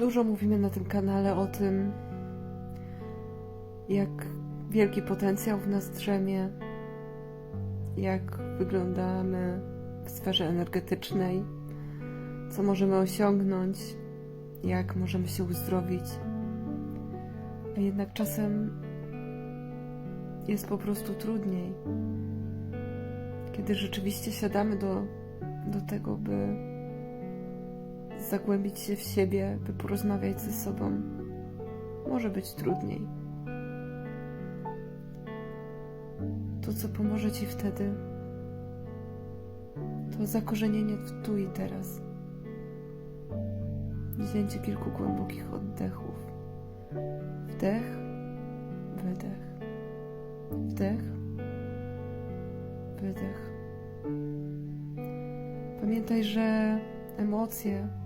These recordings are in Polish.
Dużo mówimy na tym kanale o tym, jak wielki potencjał w nas drzemie, jak wyglądamy w sferze energetycznej, co możemy osiągnąć, jak możemy się uzdrowić. A jednak czasem jest po prostu trudniej, kiedy rzeczywiście siadamy do, do tego, by zagłębić się w siebie, by porozmawiać ze sobą. Może być trudniej. To, co pomoże Ci wtedy, to zakorzenienie w tu i teraz. Wzięcie kilku głębokich oddechów. Wdech, wydech. Wdech, wydech. Pamiętaj, że emocje,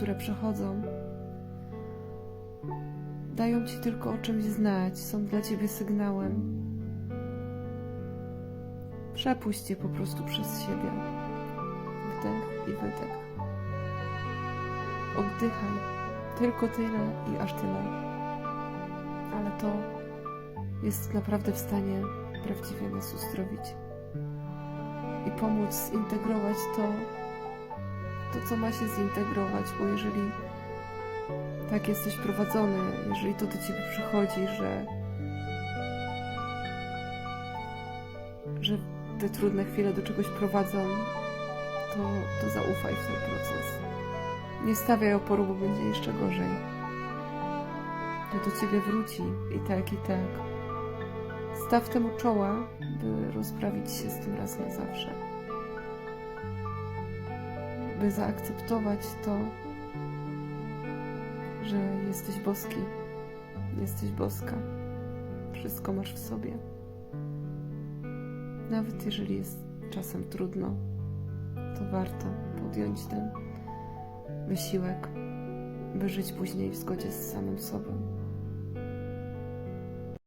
które przechodzą, dają ci tylko o czymś znać, są dla ciebie sygnałem. Przepuść je po prostu przez siebie. Wdech i wydech. Oddychaj. Tylko tyle i aż tyle. Ale to jest naprawdę w stanie prawdziwie nas uzdrowić i pomóc zintegrować to, to co ma się zintegrować, bo jeżeli tak jesteś prowadzony, jeżeli to do ciebie przychodzi, że, że te trudne chwile do czegoś prowadzą, to, to zaufaj w ten proces. Nie stawiaj oporu, bo będzie jeszcze gorzej. To do ciebie wróci i tak, i tak. Staw temu czoła, by rozprawić się z tym raz na zawsze. By zaakceptować to, że jesteś boski, jesteś boska. Wszystko masz w sobie. Nawet jeżeli jest czasem trudno, to warto podjąć ten wysiłek, by żyć później w zgodzie z samym sobą.